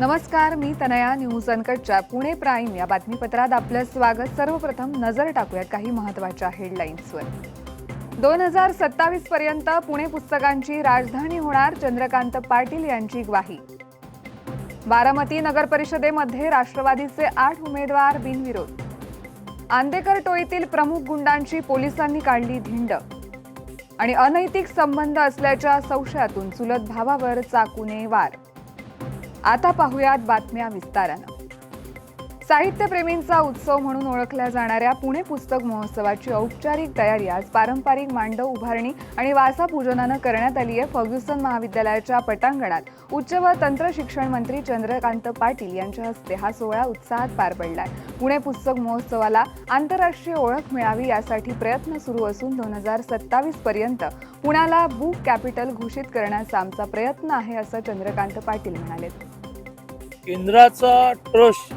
नमस्कार मी Tanaya news अनकटच्या Pune prime या बातमीपत्रात आपलं स्वागत. सर्वप्रथम नजर टाकूयात काही महत्त्वाच्या हेडलाईन्सवर. दोन हजार सत्तावीस पर्यंत पुणे पुस्तकांची राजधानी होणार चंद्रकांत पाटील यांची ग्वाही. बारामती नगर परिषदेमध्ये राष्ट्रवादीचे आठ उमेदवार बिनविरोध. आंदेकर टोळीतील प्रमुख गुंडांची पोलिसांनी काढली धिंड. आणि अनैतिक संबंध असल्याच्या संशयातून चुलत भावावर चाकूने वार. आता पाहुयात बातम्या विस्तारानं. साहित्यप्रेमींचा उत्सव म्हणून ओळखल्या जाणाऱ्या पुणे पुस्तक महोत्सवाची औपचारिक तयारी आज पारंपरिक मांडव उभारणी आणि वासा पूजनानं करण्यात आली आहे फर्ग्युसन महाविद्यालयाच्या पटांगणात. उच्च व तंत्र शिक्षण मंत्री चंद्रकांत पाटील यांच्या हस्ते हा सोहळा उत्साहात पार पडलाय. पुणे पुस्तक महोत्सवाला आंतरराष्ट्रीय ओळख मिळावी यासाठी प्रयत्न सुरू असून दोन हजार सत्तावीस पर्यंत पुण्याला बुक कॅपिटल घोषित करण्याचा आमचा प्रयत्न आहे असं चंद्रकांत पाटील म्हणाले. केंद्राचा trust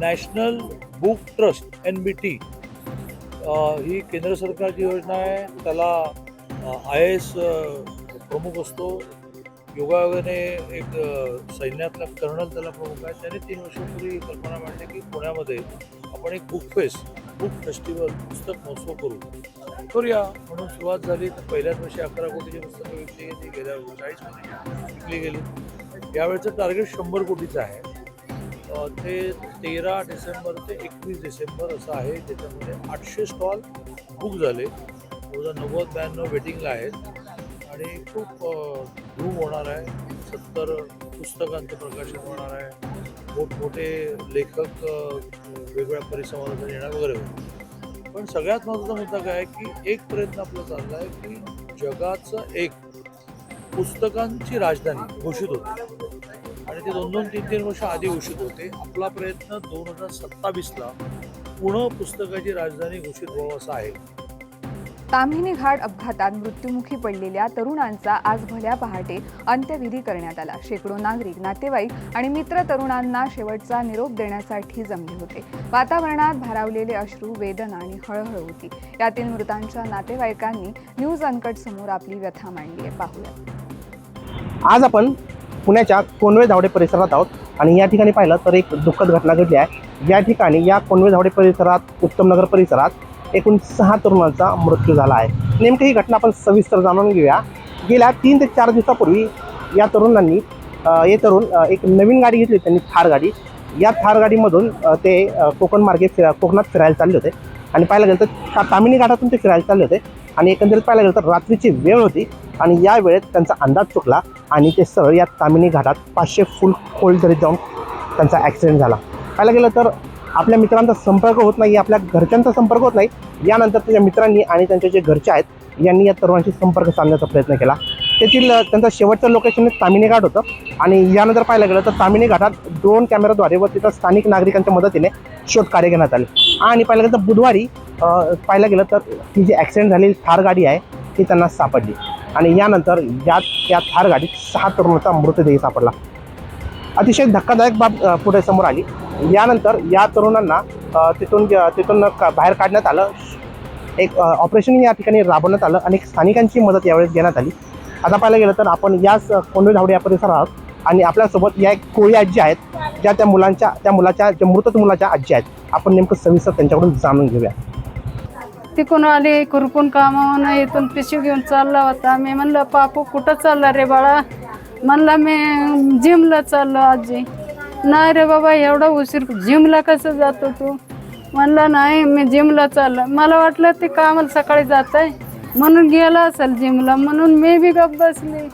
national book trust N B T ही केंद्र सरकारची योजना आहे. त्याला आय एस प्रमुख असतो. योगायोगाने एक सैन्यातला कर्नल त्याला प्रमुख आहे. त्याने तीन वर्षापूर्वी ही कल्पना मांडली की पुण्यामध्ये आपण एक बुक फेस्ट बुक फेस्टिवल पुस्तक महोत्सव करू. करूया. म्हणून सुरुवात झाली. तर पहिल्याच वर्षी अकरा कोटीची पुस्तकं विकली गेली. गेल्या चाळीस कोटीची विकली गेली. यावेळचं टार्गेट शंभर कोटीचं आहे. ते तेरा डिसेंबर ते एकवीस डिसेंबर असं आहे. त्याच्यामध्ये आठशे स्टॉल बुक झाले. जवळजवळ नव्वद ब्याण्णव वेटिंगला आहेत. आणि खूप धूम होणार आहे. सत्तर पुस्तकांचं प्रकाशन होणार आहे. मोठमोठे लेखक वेगवेगळ्या परिसंवादातून येणार वगैरे होईल. पण सगळ्यात महत्त्वाचा मुद्दा काय आहे की एक प्रयत्न आपला चालला आहे की जगाचं एक पुस्तकांची राजधानी घोषित होती. आणि ते दोन दोन तीन तीन वर्ष आधी घोषित होते. आपला प्रयत्न दोन हजार सत्तावीसला पुणे पुस्तकाची राजधानी घोषित व्हावं असा आहे. ताम्हिणी घाट अपघातात मृत्युमुखी पडलेल्या तरुणांचा आज भल्या पहाटे अंत्यविधी करण्यात आला. शेकडो नागरिक नातेवाईक आणि मित्र तरुणांना शेवटचा निरोप देण्यासाठी जमले होते. वातावरणात भारावलेले अश्रू वेदना आणि हळहळ होती. यातील मृतांच्या नातेवाईकांनी न्यूज अनकट समोर आपली व्यथा मांडली आहे. पाहूया. आज आपण पुण्याच्या कोनवे धावडे परिसरात आहोत आणि या ठिकाणी पाहिलं तर एक दुःखद घटना घडली आहे. या ठिकाणी या कोनवे धावडे परिसरात उत्तम नगर परिसरात एकूण सहा तरुणांचा मृत्यू झाला आहे. नेमकी ही घटना आपण सविस्तर जाणून घेऊया. गेल्या तीन ते चार दिवसापूर्वी या तरुणांनी हे तरुण एक नवीन गाडी घेतली त्यांनी थार गाडी. या थार गाडीमधून ते कोकण मार्गे फिरा कोकणात फिरायला चालले होते. आणि पाहायला गेलं तर का तामिनी घाटातून ते फिरायला चालले होते. आणि एकंदरीत पाहायला गेलं तर रात्रीची वेळ होती. आणि या वेळेत त्यांचा अंदाज चुकला आणि ते सरळ या तामिनी घाटात पाचशे फुल खोल दरीत जाऊन त्यांचा ॲक्सिडेंट झाला. पाहायला गेलं तर आपल्या मित्रांचा संपर्क होत नाही आपल्या घरच्यांचा संपर्क होत नाही. यानंतर त्याच्या मित्रांनी आणि त्यांचे जे घरचे आहेत यांनी या तरुणांशी संपर्क साधण्याचा प्रयत्न केला. तेथील त्यांचं शेवटचं लोकेशन तामिनी घाट होतं. आणि यानंतर पाहायला गेलं तर तामिनी घाटात ड्रोन कॅमेराद्वारे व तिथं स्थानिक नागरिकांच्या मदतीने शोध कार्य घेण्यात आले. आणि पाहिलं गेलं तर बुधवारी पाहायला गेलं तर ती जी ॲक्सिडेंट झालेली थार गाडी आहे ती त्यांना सापडली. आणि यानंतर या त्या थार गाडीत सहा तरुणाचा मृतदेह सापडला. अतिशय धक्कादायक बाब पुढे समोर आली. यानंतर या तरुणांना तिथून तिथून का- बाहेर काढण्यात आलं. एक ऑपरेशन या ठिकाणी राबवण्यात आलं. आणि स्थानिकांची मदत यावेळेस घेण्यात आली. आता पाहायला गेलं तर आपण याच कोंडवे धावडे या परिसरात आहोत. आणि आपल्यासोबत या एक कोळी आजी आहेत. ज्या त्या मुलांच्या त्या मुलाच्या ज्या मृत मुलाच्या आजी आहेत. आपण नेमकं सविस्तर त्यांच्याकडून जाणून घेऊया. तिकून आले खुरपून कामावून इथून पिशवी घेऊन चालला होता. मी म्हणलं पापू कुठं चालला रे बाळा? म्हणला मी जिमला चाललो आजी. नाही रे बाबा एवढा उशीर जिमला कसं जातो तू? म्हणला नाही मी जिमला चाललं. मला वाटलं ते कामाला सकाळी जात आहे म्हणून गेला असेल जिमला म्हणून मी बी गप बसली.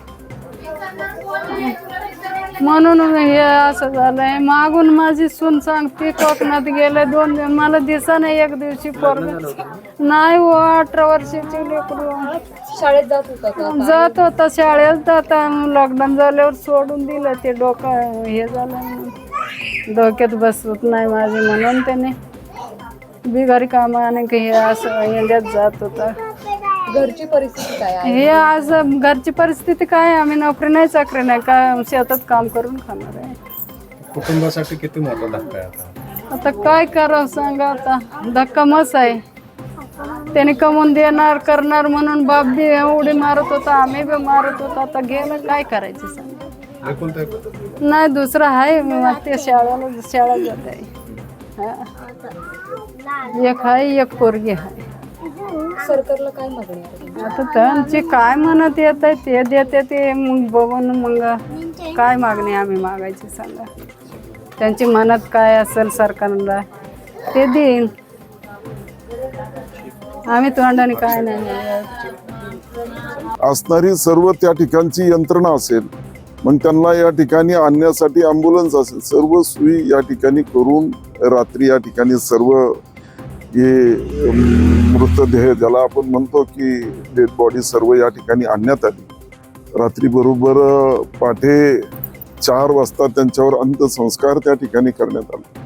म्हणून हे असं झालंय. मागून माझी सून सांगते कोकणात गेले दोन दिवस. मला दिसा नाही एक दिवशी पोरग. नाही हो अठरा वर्षाची लेकरू. शाळेत जात होता जात होता शाळेत आता लॉकडाऊन झाल्यावर सोडून दिलं ते डोकं. हे झालं. डोक्यात बसत नाही माझे म्हणून त्याने. बिगारी कामाने हे असं इंडियात जात होता. घरची परिस्थिती काय हे आज घरची परिस्थिती काय आहे? आम्ही नोकरी नाही चाकरी नाही. काय शेतात काम करून खाणार आहे. कुटुंबासाठी किती मोठा धक्का आहे आता? आता काय करावं सांगा आता? धक्का मस आहे. त्याने कमवून देणार करणार म्हणून बाप बी उडी मारत होता आम्ही बी मारत होता. आता गेलं काय करायचं सांगा? एकुलता एक? नाही दुसरं आहे. मग ते शाळेला शाळा जात. आहे हा. एक आहे एक पोरगी आहे. सरकारला काय मागणी आहे? आता त्यांची काय म्हणत येत आहे ते देते ते मग बघून मग काय मागणी आम्ही मागायची सांगा. त्यांची म्हणत काय असेल सरकारला ते देईन. आम्ही तोंडाने काय नाही. असणारी सर्व त्या ठिकाणची यंत्रणा असेल मग त्यांना या ठिकाणी आणण्यासाठी अँब्युलन्स असेल सर्व सोयी या ठिकाणी करून रात्री या ठिकाणी सर्व हे मृतदेह ज्याला आपण म्हणतो की डेड बॉडी सर्व या ठिकाणी आणण्यात आली. रात्रीबरोबर पाठे चार वाजता त्यांच्यावर अंत्यसंस्कार त्या ठिकाणी करण्यात आले.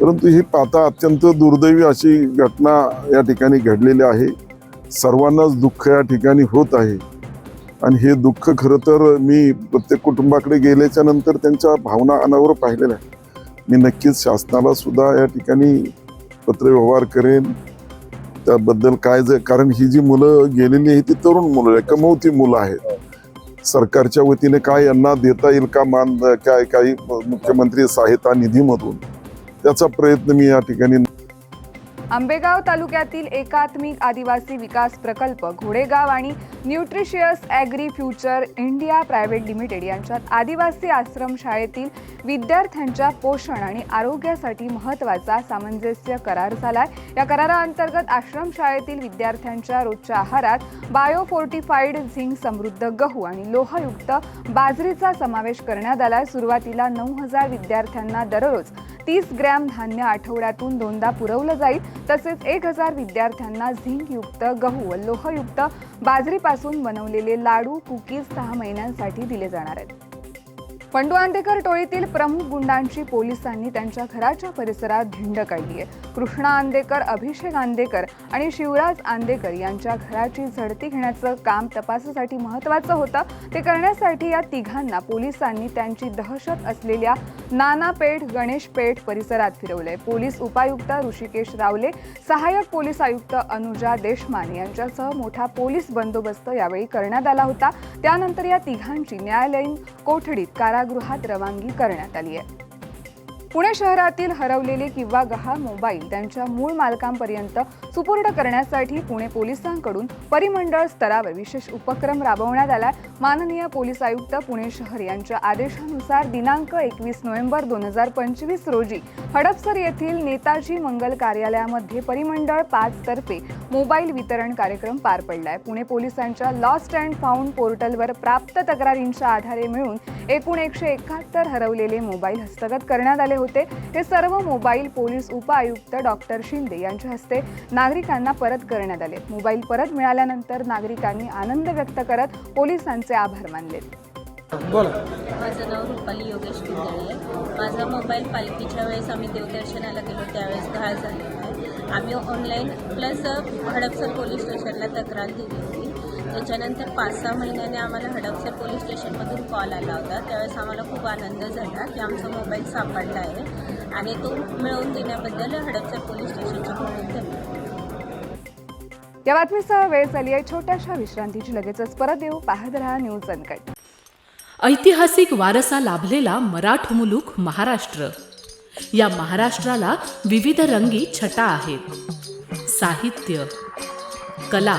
परंतु ही पाहता अत्यंत दुर्दैवी अशी घटना या ठिकाणी घडलेली आहे. सर्वांनाच दुःख या ठिकाणी होत आहे. आणि हे दुःख खरं तर मी प्रत्येक कुटुंबाकडे गेल्याच्यानंतर त्यांच्या भावना अनावर पाहिलेल्या आहे मी नक्कीच शासनाला सुद्धा या ठिकाणी पत्रव्यवहार करेन. त्याबद्दल काय जर कारण ही जी मुलं गेलेली आहे ती तरुण मुलं आहे कमवती मुलं आहेत. सरकारच्या वतीने काय यांना देता येईल का मान काय काही मुख्यमंत्री सहायता निधीमधून? त्याचा प्रयत्न मी या ठिकाणी आंबेगाव तालुक्यातील एकात्मिक आदिवासी विकास प्रकल्प घोडेगाव आणि nutritious agri future India private limited यांच्यात आदिवासी आश्रमशाळेतील विद्यार्थ्यांच्या पोषण आणि आरोग्यासाठी महत्त्वाचा सामंजस्य करार झालाय. या कराराअंतर्गत आश्रमशाळेतील विद्यार्थ्यांच्या रोजच्या आहारात बायोफोर्टिफाईड झिंक समृद्ध गहू आणि लोहयुक्त बाजरीचा समावेश करण्यात आलाय. सुरुवातीला नऊ हजार विद्यार्थ्यांना दररोज तीस ग्रॅम धान्य आठवड्यातून दोनदा पुरवलं जाईल. तसेच एक हजार विद्यार्थ्यांना झिंकयुक्त गहू व लोहयुक्त बाजरीपासून बनवलेले लाडू कुकीज सहा महिन्यांसाठी दिले जाणार आहेत. पंडू आंदेकर टोळीतील प्रमुख गुंडांची पोलिसांनी त्यांच्या घराच्या परिसरात धिंड काढली आहे. कृष्णा आंदेकर अभिषेक आंदेकर आणि शिवराज आंदेकर यांच्या घराची झडती घेण्याचं काम तपासासाठी महत्त्वाचं होतं. ते करण्यासाठी या तिघांना पोलिसांनी त्यांची दहशत असलेल्या नानापेठ गणेशपेठ परिसरात फिरवलंय. पोलीस उपायुक्त ऋषिकेश रावले सहाय्यक पोलीस आयुक्त अनुजा देशमान यांच्यासह मोठा पोलीस बंदोबस्त यावेळी करण्यात आला होता. त्यानंतर या तिघांची न्यायालयीन कोठडीत कारागृहात रवानगी करण्यात आली आहे. पुणे शहरातील हरवलेले किंवा गहाळ मोबाईल त्यांच्या मूळ मालकांपर्यंत सुपूर्द करण्यासाठी पुणे पोलिसांकडून परिमंडळ स्तरावर विशेष उपक्रम राबवण्यात आला माननीय पोलीस आयुक्त पुणे शहर यांच्या आदेशानुसार दिनांक एकवीस नोव्हेंबर दोन हजार पंचवीस रोजी हडपसर येथील नेताजी मंगल कार्यालयामध्ये परिमंडळ पाच तर्फे मोबाईल वितरण कार्यक्रम पार पडलाय. पुणे पोलिसांच्या लॉस्ट अँड फाऊंड पोर्टलवर प्राप्त तक्रारींच्या आधारे मिळून एकूण एकशे एकाहत्तर हरवलेले मोबाईल हस्तगत करण्यात आले होते. हे सर्व मोबाईल पोलीस उपआयुक्त डॉक्टर शिंदे यांच्या हस्ते नागरिकांना परत करण्यात आले. मोबाईल परत मिळाल्यानंतर नागरिकांनी आनंद व्यक्त करत पोलिसांचे आभार मानले. माझं नाव रुपाली योगेश आहे. माझा मोबाईल पालखीच्या वेळेस आम्ही देवदर्शनाला गेलो त्यावेळेस घाळ झालेला आहे. आम्ही ऑनलाईन प्लस हडपसर पोलीस स्टेशनला तक्रार दिली होती. त्याच्यानंतर पाच सहा महिन्याने आम्हाला हडपसर पोलीस स्टेशनमधून कॉल आला होता. त्यावेळेस आम्हाला खूप आनंद झाला की आमचा मोबाईल सापडला आहे आणि तो मिळवून देण्याबद्दल हडपसर पोलीस स्टेशनच्या खूप धन्यवाद. या बातमीसह वेळ झाली आहे छोट्याशा विश्रांतीची. लगेचच परत येऊ. पाहत राहा न्यूज अनकट. ऐतिहासिक वारसा लाभलेला मराठ मुलूक महाराष्ट्र. या महाराष्ट्राला विविध रंगी छटा आहेत. साहित्य कला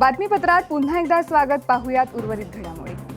बातमीपत्रात पुन्हा एकदा स्वागत पाहूयात उर्वरित घडामोडी.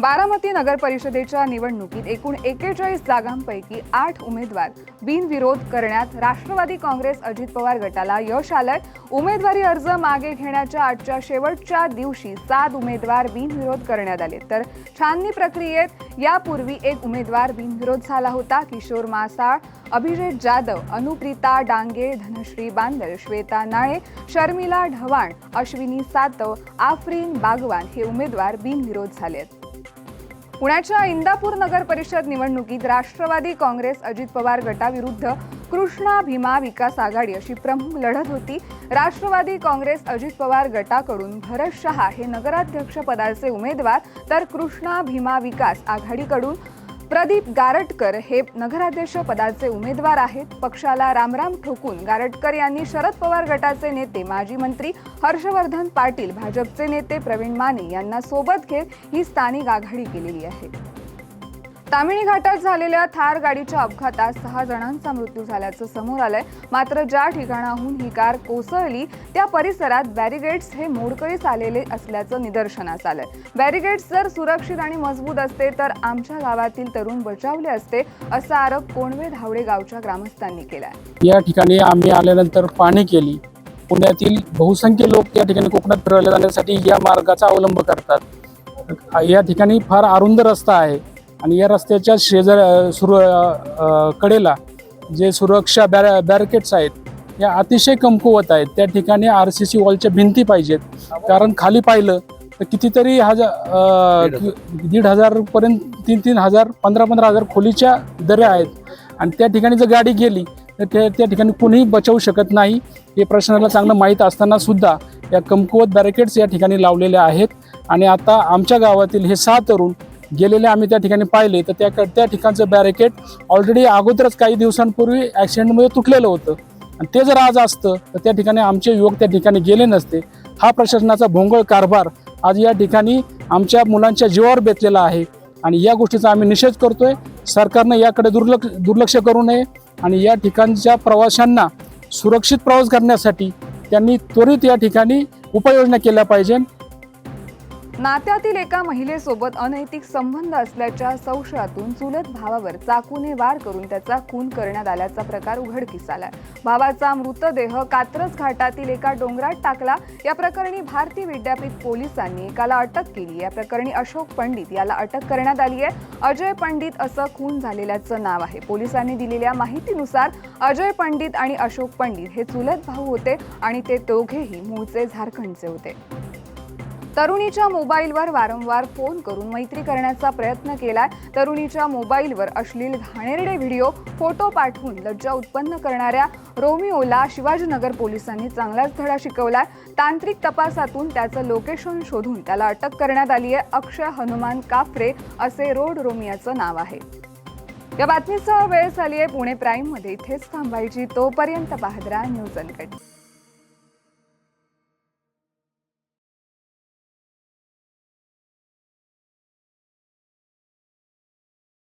बारामती नगर परिषदेच्या निवडणुकीत एकूण एकेचाळीस जागांपैकी आठ उमेदवार बिनविरोध करण्यात राष्ट्रवादी काँग्रेस अजित पवार गटाला यश आलंय. उमेदवारी अर्ज मागे घेण्याच्या आजच्या शेवटच्या दिवशी सात उमेदवार बिनविरोध करण्यात आले. तर छाननी प्रक्रियेत यापूर्वी एक उमेदवार बिनविरोध झाला होता किशोर मासाळ अभिजित जाधव अनुप्रिता डांगे धनश्री बांदल श्वेता नाळे शर्मिला ढवाण अश्विनी सातव आफरीन बागवान हे उमेदवार बिनविरोध झाले आहेत पुण्याच्या इंदापूर नगर परिषद निवडणुकीत राष्ट्रवादी काँग्रेस अजित पवार गटाविरुद्ध कृष्णा भीमा विकास आघाडी अशी प्रमुख लढत होती. राष्ट्रवादी काँग्रेस अजित पवार गटाकडून भरत शहा हे नगराध्यक्ष पदाचे उमेदवार तर कृष्णा भीमा विकास आघाडीकडून प्रदीप गारटकर हे नगराध्यक्ष पदाचे उमेदवार आहेत. पक्षाला रामराम ठोकून गारटकर यांनी शरद पवार गटाचे नेते माजी मंत्री हर्षवर्धन पाटील भाजपचे नेते प्रवीण माने यांना सोबत घेत ही स्थानिक आघाडी केलेली आहे. तामिणी घाटात झालेल्या थार गाडीच्या अपघातात सहा जणांचा मृत्यू झाल्याचं समोर आलंय. मात्र ज्या ठिकाणाहून ही कार कोसळली त्या परिसरात बॅरिगेड्स हे मोडकळीस आलेले असल्याचं निदर्शनास आलंय. बॅरिगेड्स जर सुरक्षित आणि मजबूत असते तर आमच्या गावातील तरुण बचावले असते असा आरोप कोणवे धावडे गावच्या ग्रामस्थांनी केलाय. या ठिकाणी आम्ही आल्यानंतर पाणी केली. पुण्यातील बहुसंख्य लोक या ठिकाणी कोकणात फिरवल्या जाण्यासाठी या मार्गाचा अवलंब करतात. या ठिकाणी फार अरुंद रस्ता आहे. आणि या रस्त्याच्या शेजार सुर कडेला जे सुरक्षा बॅर बॅरिकेड्स आहेत या अतिशय कमकुवत आहेत. त्या ठिकाणी आर सी सी वॉलच्या भिंती पाहिजेत. कारण खाली पाहिलं तर कितीतरी हजार दीड हजारपर्यंत तीन तीन हजार पंधरा पंधरा हजार खोलीच्या दऱ्या आहेत. आणि त्या ठिकाणी जर गाडी गेली तर त्या त्या ठिकाणी कुणीही बचावू शकत नाही. हे प्रश्नाला चांगलं माहीत असताना सुद्धा या कमकुवत बॅरिकेड्स या ठिकाणी लावलेले आहेत. आणि आता आमच्या गावातील हे सहा तरुण गेलेले आम्ही त्या ठिकाणी पाहिले. तर त्या त्या ठिकाणचं बॅरिकेड ऑलरेडी अगोदरच काही दिवसांपूर्वी ॲक्सिडेंटमध्ये तुटलेलं होतं. आणि ते जर आज असतं तर त्या ठिकाणी आमचे युवक त्या ठिकाणी गेले नसते. हा प्रशासनाचा भोंगळ कारभार आज या ठिकाणी आमच्या मुलांच्या जीवावर बेतलेला आहे. आणि या गोष्टीचा आम्ही निषेध करतोय. सरकारनं याकडे दुर्लक्ष दुर्लक्ष करू नये. आणि या ठिकाणच्या प्रवाशांना सुरक्षित प्रवास करण्यासाठी त्यांनी त्वरित या ठिकाणी उपाययोजना केल्या पाहिजे नात्यातील एका महिलेसोबत अनैतिक संबंध असल्याच्या संशयातून चुलत भावावर चाकूने वार करून त्याचा खून करण्यात आल्याचा प्रकार उघडकीस आलाय. भावाचा मृतदेह कात्रज घाटातील एका डोंगरात टाकला. या प्रकरणी भारती विद्यापीठ पोलिसांनी एकाला अटक केली या प्रकरणी अशोक पंडित याला अटक करण्यात आली आहे. अजय पंडित असं खून झालेल्याचं नाव आहे. पोलिसांनी दिलेल्या माहितीनुसार अजय पंडित आणि अशोक पंडित हे चुलत भाऊ होते आणि ते दोघेही मूळचे झारखंडचे होते. तरुणीच्या मोबाईलवर वारंवार फोन करून मैत्री करण्याचा प्रयत्न केलाय. तरुणीच्या मोबाईलवर अश्लील घाणेरडे व्हिडिओ फोटो पाठवून लज्जा उत्पन्न करणाऱ्या रोमिओला शिवाजीनगर पोलिसांनी चांगलाच धडा शिकवलाय. तांत्रिक तपासातून त्याचं लोकेशन शोधून त्याला अटक करण्यात आली आहे अक्षय हनुमान काफरे असे रोड रोमियाचं नाव आहे. या बातमीसह वेळ झाली आहे पुणे प्राईममध्ये इथेच थांबायची. तोपर्यंत पाहत न्यूज अनकट